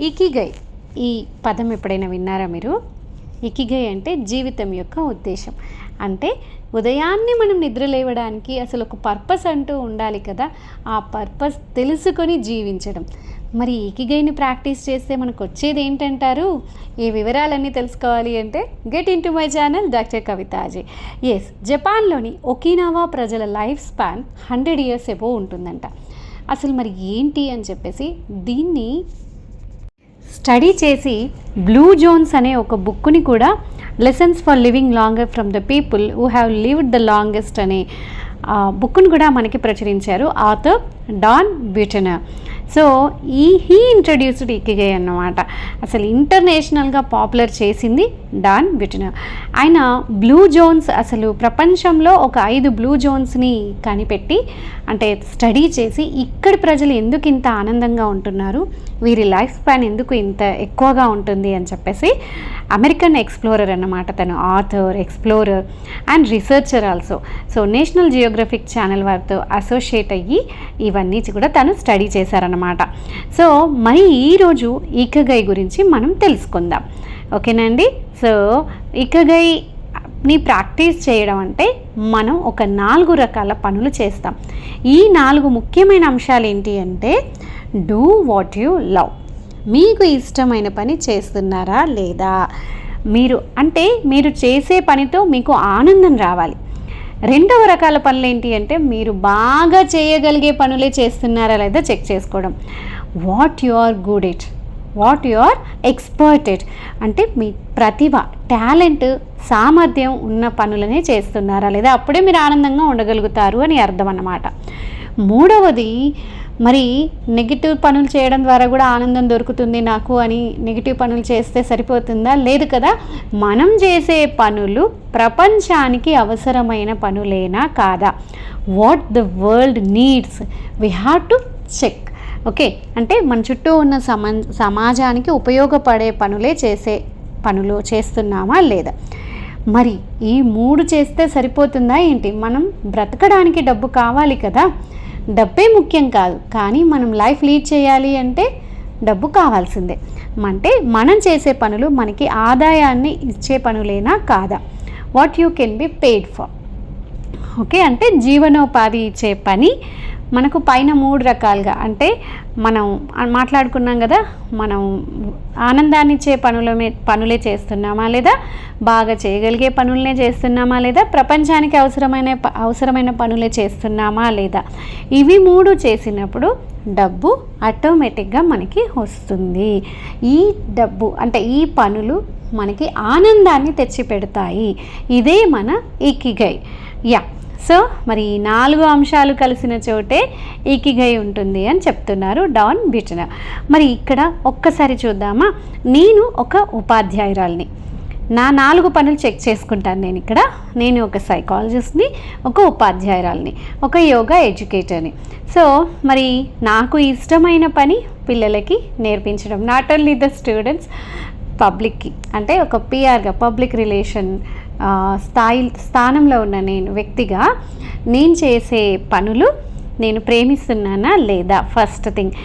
Ikigai. ఈ పదం ఎప్పుడైనా విన్నారా మీరు? ఇకిగై అంటే జీవితం యొక్క ఉద్దేశం. అంటే ఉదయాన్నే మనం నిద్ర లేవడానికి అసలు ఒక పర్పస్ అంటూ ఉండాలి కదా ఆ పర్పస్ తెలుసుకొని జీవించడం. మరి ఇకిగైని ప్రాక్టీస్ చేస్తే మనకు వచ్చేది ఏంటంటారు? ఈ వివరాలన్నీ తెలుసుకోవాలి అంటే get into my channel doctor Kavita ji yes జపాన్లోని ఒకినావా ప్రజల life span hundred years above ఉంటుందంట. అసలు మరి ఏంటి అని చెప్పేసి దీన్ని స్టడీ చేసి బ్లూ జోన్స్ అనే ఒక బుక్ని కూడా lessons for living longer from the people who have lived the longest అనే బుక్ను కూడా మనకి ప్రచురించారు. ఆథర్ డాన్ బ్యూటనర్ సో ఈ హీ ఇంట్రడ్యూస్డ్ ఇకిగే అన్నమాట. అసలు ఇంటర్నేషనల్గా పాపులర్ చేసింది డాన్ బ్యూటనర్ ఆయన బ్లూ జోన్స్ అసలు ప్రపంచంలో ఒక ఐదు బ్లూ జోన్స్ని కనిపెట్టి అంటే స్టడీ చేసి ఇక్కడి ప్రజలు ఎందుకు ఇంత ఆనందంగా ఉంటున్నారు? వీరి లైఫ్ స్పాన్ ఎందుకు ఇంత ఎక్కువగా ఉంటుంది అని చెప్పేసి అమెరికన్ ఎక్స్ప్లోరర్ అన్నమాట తను author explorer and researcher also so National Geographic channel వారితో అసోసియేట్ అయ్యి ఇవన్నీ కూడా తను స్టడీ చేశారన్నమాట. సో మరి ఈరోజు ఈకగై గురించి మనం తెలుసుకుందాం. ఓకేనండి సో ఇకగై ని ప్రాక్టీస్ చేయడం అంటే మనం ఒక నాలుగు రకాల పనులు చేస్తాం. ఈ నాలుగు ముఖ్యమైన అంశాలు ఏంటి అంటే డూ వాట్ యు లవ్. మీకు ఇష్టమైన పని చేస్తున్నారా లేదా? మీరు అంటే మీరు చేసే పనితో మీకు ఆనందం రావాలి. రెండవ రకాల పనులు ఏంటి అంటే మీరు బాగా చేయగలిగే పనులే చేస్తున్నారా లేదా చెక్ చేసుకోవడం. What you are good it what you are experted అంటే మీ ప్రతిభ టాలెంట్ సామర్థ్యం ఉన్న పనులనే చేస్తున్నారా లేదా అప్పుడే మీరు ఆనందంగా ఉండగలుగుతారు అని అర్థం అన్నమాట. మూడవది మరి నెగిటివ్ పనులు చేయడం ద్వారా కూడా ఆనందం దొరుకుతుంది నాకు అని నెగిటివ్ పనులు చేస్తే సరిపోతుందా? లేదు కదా. మనం చేసే పనులు ప్రపంచానికి అవసరమైన పనులేనా కాదా? What the world needs we have to check. Okay. అంటే మన చుట్టూ ఉన్న సమా సమాజానికి ఉపయోగపడే పనులే చేసే పనులు చేస్తున్నామా లేదా? మరి ఈ మూడు చేస్తే సరిపోతుందా ఏంటి? మనం బ్రతకడానికి డబ్బు కావాలి కదా. డబ్బే ముఖ్యం కాదు. కానీ మనం లైఫ్ లీడ్ చేయాలి అంటే డబ్బు కావాల్సిందే. అంటే మనం చేసే పనులు మనకి ఆదాయాన్ని ఇచ్చే పనులేనా కాదా? What you can be paid for okay అంటే జీవనోపాధి ఇచ్చే పని మనకు పైన మూడు రకాలుగా. అంటే మనం మాట్లాడుకున్నాం కదా మనం ఆనందాన్నిచ్చే పనుల పనులే చేస్తున్నామా లేదా బాగా చేయగలిగే పనులనే చేస్తున్నామా లేదా ప్రపంచానికి అవసరమైన ప- అవసరమైన పనులే చేస్తున్నామా లేదా ఇవి మూడు చేసినప్పుడు డబ్బు ఆటోమేటిక్గా మనకి వస్తుంది. ఈ డబ్బు అంటే ఈ పనులు మనకి ఆనందాన్ని తెచ్చిపెడతాయి. ఇదే మన ఇకిగై. యా సో మరి నాలుగు అంశాలు కలిసిన చోటే ఈకిగై ఉంటుంది అని చెప్తున్నారు డాన్ బిటన. మరి ఇక్కడ ఒక్కసారి చూద్దామా? నేను ఒక ఉపాధ్యాయురాల్ని. నా నాలుగు పనులు చెక్ చేసుకుంటాను నేను ఇక్కడ. నేను ఒక సైకాలజిస్ట్ని ఒక ఉపాధ్యాయురాల్ని ఒక యోగా ఎడ్యుకేటర్ని. సో మరి నాకు ఇష్టమైన పని పిల్లలకి నేర్పించడం. నాట్ ఓన్లీ ద స్టూడెంట్స్ పబ్లిక్కి. అంటే ఒక పిఆర్గా పబ్లిక్ రిలేషన్ స్థాయి స్థానంలో ఉన్న నేను వ్యక్తిగా నేను చేసే పనులు నేను ప్రేమిస్తున్నానా లేదా? ఫస్ట్ థింగ్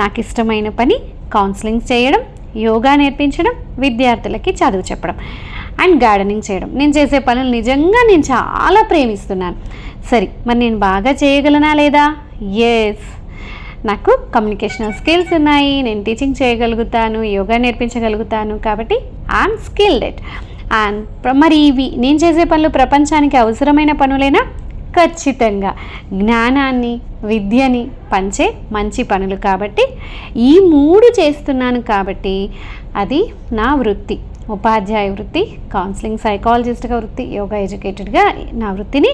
నాకు ఇష్టమైన పని కౌన్సిలింగ్ చేయడం యోగా నేర్పించడం విద్యార్థులకి చదువు చెప్పడం అండ్ గార్డెనింగ్ చేయడం. నేను చేసే పనులు నిజంగా నేను చాలా ప్రేమిస్తున్నాను. సరే మరి నేను బాగా చేయగలనా లేదా? ఎస్ నాకు కమ్యూనికేషనల్ స్కిల్స్ ఉన్నాయి. నేను టీచింగ్ చేయగలుగుతాను యోగా నేర్పించగలుగుతాను కాబట్టి ఐఎమ్ స్కిల్డ్ ఇట్ అండ్ మరి ఇవి నేను చేసే పనులు ప్రపంచానికి అవసరమైన పనులైనా? ఖచ్చితంగా. జ్ఞానాన్ని విద్యని పంచే మంచి పనులు కాబట్టి ఈ మూడు చేస్తున్నాను కాబట్టి అది నా వృత్తి. ఉపాధ్యాయ వృత్తి కౌన్సిలింగ్ సైకాలజిస్ట్గా వృత్తి యోగా ఎడ్యుకేటెడ్గా నా వృత్తిని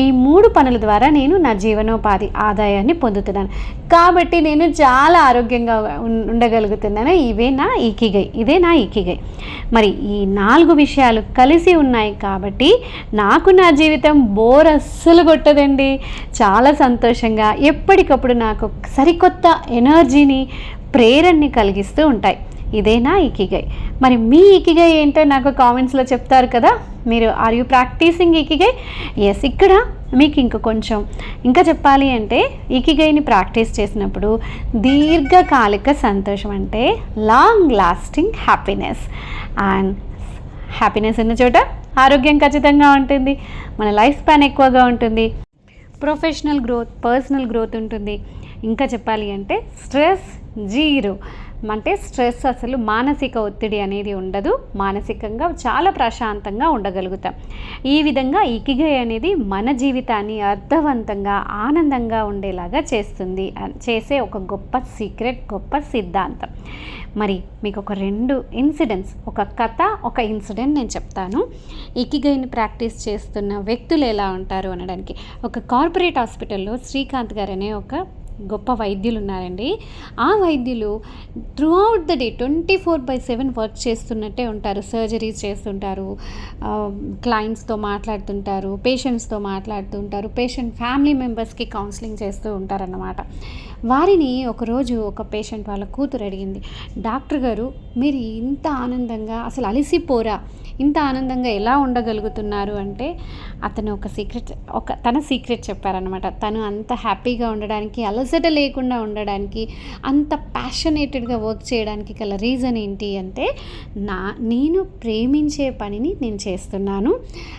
ఈ మూడు పనుల ద్వారా నేను నా జీవనోపాధి ఆదాయాన్ని పొందుతున్నాను. కాబట్టి నేను చాలా ఆరోగ్యంగా ఉండగలుగుతున్నాను. ఇవే నా ఈకిగై ఇదే నా ఈకిగై మరి ఈ నాలుగు విషయాలు కలిసి ఉన్నాయి కాబట్టి నాకు నా జీవితం బోర్ అస్సలు కొట్టదండి. చాలా సంతోషంగా ఎప్పటికప్పుడు నాకు సరికొత్త ఎనర్జీని ప్రేరణని కలిగిస్తూ ఉంటాయి. ఇదేనా ఇకిగై? మరి మీ ఇకిగై ఏంటో నాకు కామెంట్స్లో చెప్తారు కదా? మీరు are you practising ikigai? Yes ఇక్కడ మీకు ఇంక కొంచెం ఇంకా చెప్పాలి అంటే ఇకిగైని ప్రాక్టీస్ చేసినప్పుడు దీర్ఘకాలిక సంతోషం అంటే long lasting happiness and happiness ఉన్న చోట ఆరోగ్యం ఖచ్చితంగా ఉంటుంది. మన లైఫ్ స్పాన్ ఎక్కువగా ఉంటుంది. ప్రొఫెషనల్ గ్రోత్ పర్సనల్ గ్రోత్ ఉంటుంది. ఇంకా చెప్పాలి అంటే స్ట్రెస్ జీరో అంటే స్ట్రెస్ అసలు మానసిక ఒత్తిడి అనేది ఉండదు. మానసికంగా చాలా ప్రశాంతంగా ఉండగలుగుతాం. ఈ విధంగా ఇకిగై అనేది మన జీవితాన్ని అర్థవంతంగా ఆనందంగా ఉండేలాగా చేస్తుంది. చేసే ఒక గొప్ప సీక్రెట్ గొప్ప సిద్ధాంతం. మరి మీకు ఒక రెండు ఇన్సిడెంట్స్ ఒక కథ ఒక ఇన్సిడెంట్ నేను చెప్తాను. ఇకిగైని ప్రాక్టీస్ చేస్తున్న వ్యక్తులు ఎలా ఉంటారు అనడానికి. ఒక కార్పొరేట్ హాస్పిటల్లో శ్రీకాంత్ గారు అనే ఒక గొప్ప వైద్యులు ఉన్నారండి ఆ వైద్యులు throughout the day twenty four by seven work చేస్తున్నట్టే ఉంటారు. సర్జరీస్ చేస్తుంటారు. క్లయింట్స్తో మాట్లాడుతుంటారు. పేషెంట్స్తో మాట్లాడుతుంటారు. పేషెంట్ ఫ్యామిలీ మెంబర్స్కి కౌన్సిలింగ్ చేస్తూ ఉంటారన్నమాట. వారిని ఒకరోజు ఒక పేషెంట్ వాళ్ళ కూతురు అడిగింది డాక్టర్ గారు మీరు ఇంత ఆనందంగా అసలు అలసిపోరా ఇంత ఆనందంగా ఎలా ఉండగలుగుతున్నారు? అంటే అతను ఒక సీక్రెట్ ఒక తన సీక్రెట్ చెప్పారనమాట తను అంత హ్యాపీగా ఉండడానికి అలసట లేకుండా ఉండడానికి అంత ప్యాషనేటెడ్గా వర్క్ చేయడానికి గల రీజన్ ఏంటి అంటే నా నేను ప్రేమించే పనిని నేను చేస్తున్నాను.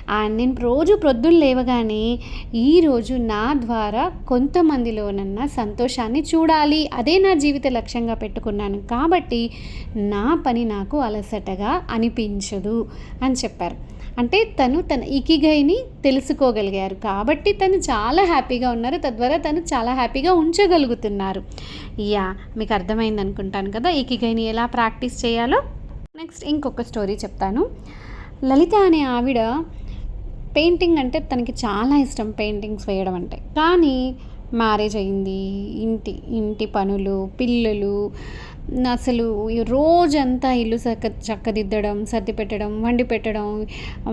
అండ్ నేను రోజు ప్రొద్దున లేవగానే ఈరోజు నా ద్వారా కొంతమందిలోనన్నా సంతోషాన్ని చూడాలి. అదే నా జీవిత లక్ష్యంగా పెట్టుకున్నాను. కాబట్టి నా పని నాకు అలసటగా అనిపించదు అని చెప్పారు. అంటే తను తన ఇకిగైని తెలుసుకోగలిగారు. కాబట్టి తను చాలా హ్యాపీగా ఉన్నారు. తద్వారా తను చాలా హ్యాపీగా ఉంచగలుగుతున్నారు. యా మీకు అర్థమైంది అనుకుంటాను కదా ఇకిగైని ఎలా ప్రాక్టీస్ చేయాలో? నెక్స్ట్ ఇంకొక స్టోరీ చెప్తాను. లలిత అనే ఆవిడ పెయింటింగ్ అంటే తనకి చాలా ఇష్టం పెయింటింగ్స్ వేయడం అంటే. కానీ మ్యారేజ్ అయింది ఇంటి ఇంటి పనులు పిల్లలు అసలు రోజంతా ఇల్లు చక్క చక్కదిద్దడం సర్ది పెట్టడం వండి పెట్టడం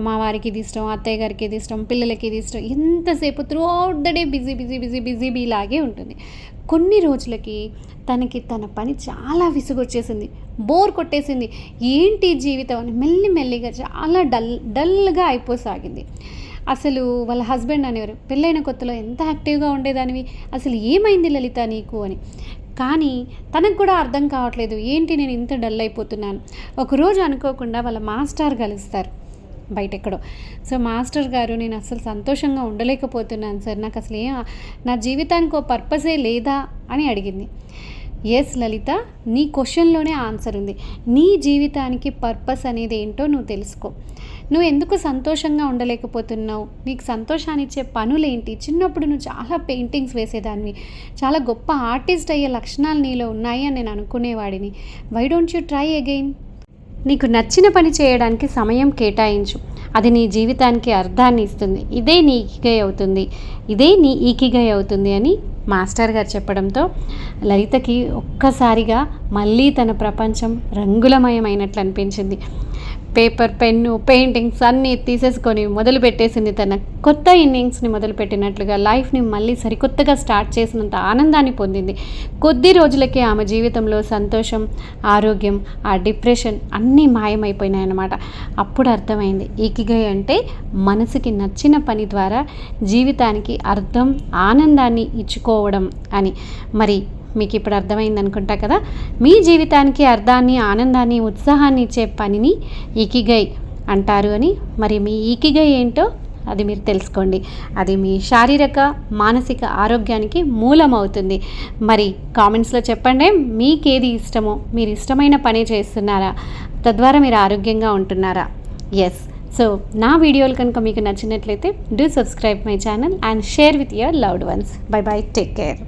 మా వారికి ఇది ఇష్టం అత్తయ్య గారికి ఇది ఇష్టం పిల్లలకి ఇది ఇష్టం ఎంతసేపు throughout the day busy busy busy busy బీలాగే ఉంటుంది. కొన్ని రోజులకి తనకి తన పని చాలా విసుగొచ్చేసింది బోర్ కొట్టేసింది ఏంటి జీవితం అని మెల్లి మెల్లిగా చాలా డల్ డల్గా అయిపోసాగింది. అసలు వాళ్ళ హస్బెండ్ అనేవారు పెళ్ళైన కొత్తలో ఎంత యాక్టివ్గా ఉండేదానివి? అసలు ఏమైంది లలిత నీకు? అని. కానీ తనకు కూడా అర్థం కావట్లేదు ఏంటి నేను ఇంత డల్ అయిపోతున్నాను? ఒకరోజు అనుకోకుండా వాళ్ళ మాస్టర్ కలుస్తారు బయట ఎక్కడో సో మాస్టర్ గారు నేను అసలు సంతోషంగా ఉండలేకపోతున్నాను సార్ నాకు అసలు ఏం నా జీవితానికి ఒక పర్పసే లేదా? అని అడిగింది. ఎస్ లలిత నీ క్వశ్చన్లోనే ఆన్సర్ ఉంది. నీ జీవితానికి పర్పస్ అనేది ఏంటో నువ్వు తెలుసుకో. నువ్వు ఎందుకు సంతోషంగా ఉండలేకపోతున్నావు? నీకు సంతోషాన్ని ఇచ్చే పనులేంటి? చిన్నప్పుడు నువ్వు చాలా పెయింటింగ్స్ వేసేదాన్ని చాలా గొప్ప ఆర్టిస్ట్ అయ్యే లక్షణాలు నీలో ఉన్నాయి అని నేను అనుకునేవాడిని. Why don't you try again నీకు నచ్చిన పని చేయడానికి సమయం కేటాయించు. అది నీ జీవితానికి అర్థాన్ని ఇస్తుంది. ఇదే నీ ఈకిగై అవుతుంది. ఇదే నీ ఈకిగై అవుతుంది అని మాస్టర్ గారు చెప్పడంతో లలితకి ఒక్కసారిగా మళ్ళీ తన ప్రపంచం రంగులమయమైనట్లు అనిపించింది. పేపర్ పెన్ను పెయింటింగ్స్ అన్నీ తీసేసుకొని మొదలు పెట్టేసింది తన. కొత్త ఇన్నింగ్స్ని మొదలుపెట్టినట్లుగా లైఫ్ని మళ్ళీ సరికొత్తగా స్టార్ట్ చేసినంత ఆనందాన్ని పొందింది. కొద్ది రోజులకే ఆమె జీవితంలో సంతోషం ఆరోగ్యం ఆ డిప్రెషన్ అన్నీ మాయమైపోయినాయన్నమాట. అప్పుడు అర్థమైంది ఈకిగై అంటే మనసుకి నచ్చిన పని ద్వారా జీవితానికి అర్థం ఆనందాన్ని ఇచ్చుకోవడం అని. మరి మీకు ఇప్పుడు అర్థమైంది అనుకుంటా కదా? మీ జీవితానికి అర్థాన్ని ఆనందాన్ని ఉత్సాహాన్ని ఇచ్చే పనిని ఈకిగై అంటారు అని. మరి మీ ఈకిగై ఏంటో అది మీరు తెలుసుకోండి. అది మీ శారీరక మానసిక ఆరోగ్యానికి మూలమవుతుంది. మరి కామెంట్స్లో చెప్పండి మీకేది ఇష్టమో మీరు ఇష్టమైన పని చేస్తున్నారా? తద్వారా మీరు ఆరోగ్యంగా ఉంటున్నారా? ఎస్ సో నా వీడియోలు కనుక మీకు నచ్చినట్లయితే do subscribe my channel and share with your loved ones bye bye take care